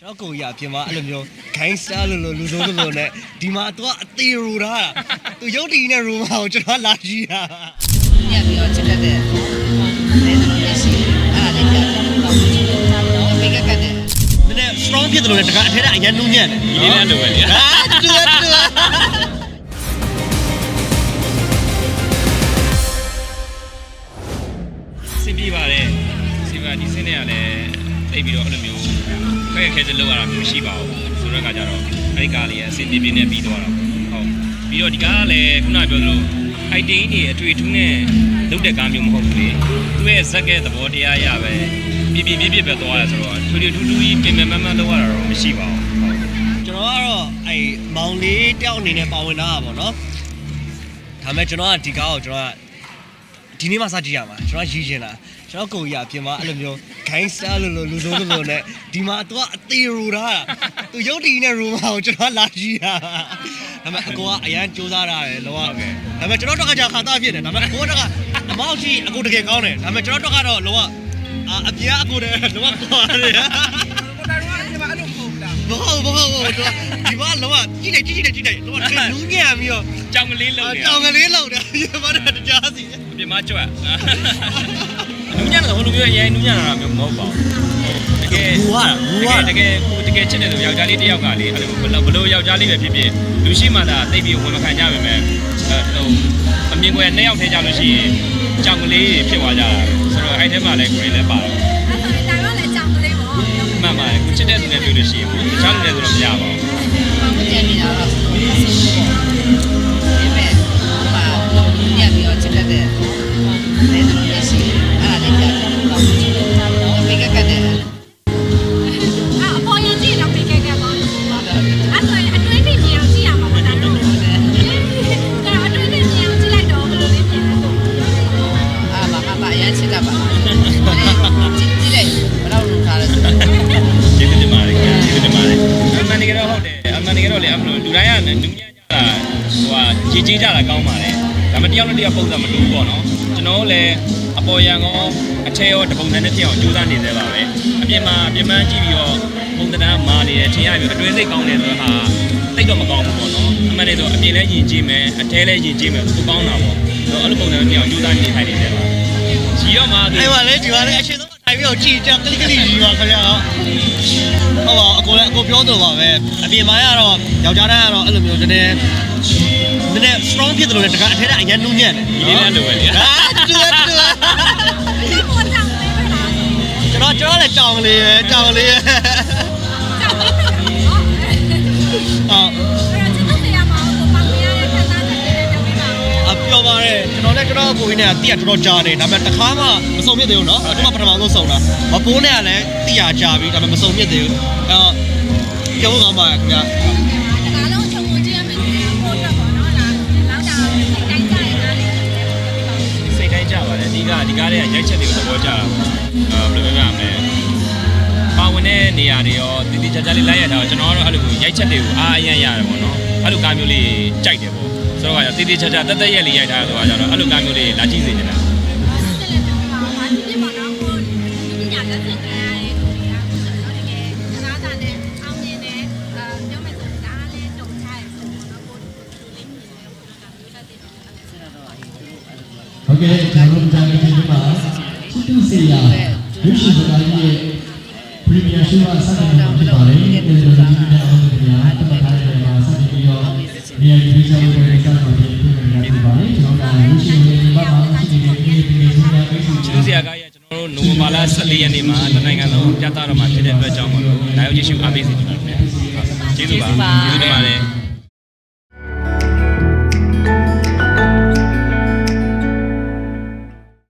ကျွန်တော်ကိုကြီးအပြင်မှာအဲ့လိုမျိုး gangster လို့လို့လူဆိုးလို့လို့နဲ့ဒီမှာတော့အသေးရူထားတာသူရုပ်တည်နဲ့ရူမာကိုကျွန်တော်လာကြည့်တာညက်ပြီးတော့ချက်တက်တဲ့နေသမီးလေးရှိအဲ့ဒါလေးကြာတော့တော့မိကကတဲ့နည်းနည်း strong ဖြစ်တယ်လို့လည်းတကအထက်ကအရင်နူးညံ့တယ်ဒီလေးလည်းလိုပဲလေဟာတူတူတူစင်ပြေပါတယ်စီပါဒီစင်းတွေကလည်း တိတ်ပြီးတော့အဲ့လိုမျိုးခက်ခဲခဲလောက်ရတာမျိုးရှိပါဘူးဆိုတော့ကကြတော့အဲ့ဒီကားလေးကအစင်ပြေပြေနဲ့ပြီးသွားတာဟုတ်ပြီးတော့ဒီကားကလည်းခုနပြောသလိုအိုက်တင်းတွေအတွေ့အထူးနဲ့လုတ်တဲ့ကားမျိုးမဟုတ်ဘူးလေသူ့ရဲ့ဇက်ကဲသဘောတရားရပဲပြပြပြပြပဲသွားရဆိုတော့ထူထူထူထူကြီးပြင်ပြင်မမလောက်ရတာတော့မရှိပါဘူးဟုတ်ကျွန်တော်ကတော့အဲ့မောင်လေးတယောက်အနေနဲ့ပါဝင်တာပါဗောနော်ဒါပေမဲ့ကျွန်တော်ကဒီကားကိုကျွန်တော်ကဒီနေ့မှစကြည့်ရမှာကျွန်တော်ရည်ချင်တာ ကျွန်တော်ကိုကြီးအပြင်မှာအဲ့လိုမျိုး gangster လို့လို့လူဆိုးလို့လို့နဲ့ဒီမှာတော့အသေးရူထားတာသူရုပ်တည်နဲ့ရူမာကိုကျွန်တော်လာကြည့်တာဒါပေမဲ့အကိုကအရန်စူးစမ်းတာတယ်လောကဒါပေမဲ့ကျွန်တော်တော့ကကြာခါသားဖြစ်တယ်ဒါပေမဲ့အကိုကတော့အမောက်ကြီးအကိုတကယ်ကောင်းတယ်ဒါပေမဲ့ကျွန်တော်တော့ကတော့လောကအအပြင်အကိုတည်းလောကကွာတယ်မဟုတ်ဘူးမဟုတ်ဘူးတော့ဒီမှာလောကကြည့်နေကြည့်နေကြည့်နေလောကနူးညံ့ပြီးတော့ကြောင်ကလေးလုံးနေတောင်ကလေးလောက်တယ်ဒီမှာတော့တရားစီအပြင်မှာကြွက် နူးညံ့တယ်ဟိုလိုမျိုးရဲနူးညံ့တာမျိုးမဟုတ်ပါဘူးတကယ်ဘူဟာဘူဟာတကယ်ကိုတကယ်ချစ်တယ်လို့ယောက်ျားလေးတစ်ယောက်ကလေအဲ့လိုဘလို့ဘလို့ယောက်ျားလေးပဲဖြစ်ဖြစ်လူရှိမှသာတိတ်ပြီးဝင်မခံကြပါမယ်အဲဟိုအမြင်ကွယ်နှစ်ယောက်ထဲကြလို့ရှိရင်ကြောင်ကလေးဖြစ်သွားကြတာဆိုတော့အဲ့ထဲမှာလည်းကိုယ်လည်းပါတော့အဲ့ဆိုရင်ဒါတော့လည်းကြောင်ကလေးပေါ့မှန်ပါတယ်ကိုချစ်တဲ့သူနဲ့တွေ့လို့ရှိရင်တခြားလူတွေဆိုတော့မရပါဘူး ဟာကြီးကြီးကြတာကောင်းပါတယ်ဒါပေမဲ့တယောက်နဲ့တယောက်ပုံစံမတူဘူးပေါ့နော်ကျွန်တော်လည်းအပေါ်ရန်ကောအထက်ရောတပုံစံနဲ့တယောက်ကြိုးစားနေသေးပါပဲအပြင်မှာအပြင်မှန်းကြည့်ပြီးတော့ပုံသဏ္ဍာန်မာနေတယ်ထင်ရပြီးအတွင်းစိတ်ကောင်းတယ်ဆိုတော့ဟာတိတ်တော့မကောင်းဘူးပေါ့နော်အမှန်တည်းဆိုအပြင်လည်းယဉ်ကျေးမယ်အထဲလည်းယဉ်ကျေးမယ်သူကောင်းတာပေါ့ဆိုတော့အဲ့လိုပုံစံနဲ့တယောက်ကြိုးစားနေထိုင်နေတယ်ပါကြီးတော့မှာအဲ့မှာလေဒီမှာလေအရှင်ဆုံးထိုင်ပြီးတော့ကြည်ကြကလိကလိကြီးပါခင်ဗျာဟုတ်ပါအကိုလည်းအကိုပြောတော့ပါပဲအပြင်မှာကတော့ယောက်ျားတိုင်းကတော့အဲ့လိုမျိုးနည်း နည်းနည်းနည်း strong ဖြစ်တယ်လို့လည်းတကအထက်ကအရင်နူးညံ့တယ် ဒီလေးလည်းလိုပဲလေ ဟာတူတူတူ ဒီပေါ်ကြောင်လေးပဲလား ကျွန်တော်ကျွန်တော်လည်းကြောင်လေးပဲကြောင်လေးပဲ ကြောင်လေးပဲနော်အဲ့တော့ ဟုတ် ကျွန်တော်တရားမအောင်ကိုပေါင်းရတဲ့ခန်းသားချက်လေးနဲ့ပြောပြပါဦး အပြောပါတယ်ကျွန်တော်လည်းကျွန်တော်ကိုကြီးနဲ့တိရတော်တော်ကြာနေဒါပေမဲ့တစ်ခါမှမစုံမြစ်သေးဘူးเนาะအခုမှပထမဆုံးစုံတာမပိုးနဲ့ကလည်းတိရကြာပြီဒါပေမဲ့မစုံမြစ်သေးဘူးအဲပြောဖို့ကောင်းပါခင်ဗျာ ရိုက်ချက်တွေကိုသဘောကျတာပေါ့အဲဘယ်လိုပြောရမလဲပါဝင်တဲ့နေရာတွေရောတည်တည်ကြကြလေးလိုက်ရတာတော့ကျွန်တော်ကတော့အဲ့လိုရိုက်ချက်တွေကိုအားအရန်ရတယ်ပေါ့နော်အဲ့လိုကားမျိုးလေးကြိုက်တယ်ပေါ့ဆိုတော့ကတည်တည်ကြကြတက်တက်ရက်လေးရိုက်ထားတာဆိုတော့အဲ့လိုကားမျိုးလေးလာကြည့်စေချင်တာဆက်လက်ပြောပြပါဦး။ဘာဖြစ်ဖြစ်ပေါ့နော်။ကိုပညာလက်ဆင့်ကြရတဲ့သူတွေကကိုဆိုတော့တကယ်စားစားနဲ့အောင်မြင်တဲ့အဲပြောမယ်ဆိုဒါလည်းတုံချရဲဆိုတော့ကိုလူလေးမြင်တယ်ပေါ့နော်။ဒါမျိုးတက်တဲ့တော့အဲ့ဒါဆိုတော့ဟုတ်ကဲ့ကျွန်တော်တို့ကြားနေပြီမှာချစ် သူစီယာရွှေရှိစကားကြီးရဲ့ပရီမီယာရှိုးကစတင်နေတာဖြစ်ပါတယ်ဒီလိုမျိုးဒီနေ့အောင်လို့များတမန်ထားတဲ့မှာစတင်ပြီးတော့နေရာဒီဆောင်တွေကတော့ဒီလိုမျိုးဖြစ်ပါတယ်ကျွန်တော်ကရွှေရှိရဲ့ဘာမှရှိနေတဲ့ဒီနေ့ဒီနေ့ဒီနေ့ကျေးဇူးဆရာကကြီးကကျွန်တော်တို့နိုဝင်ဘာလ14ရက်နေ့မှာတနိုင်ငံလုံးပြသတော့မှာဖြစ်တဲ့အတွက်ကြောင့်မလို့နိုင်အောင်ကျေးဇူးအားပေးစေချင်ပါတယ်ကျေးဇူးပါကျေးဇူးတင်ပါတယ်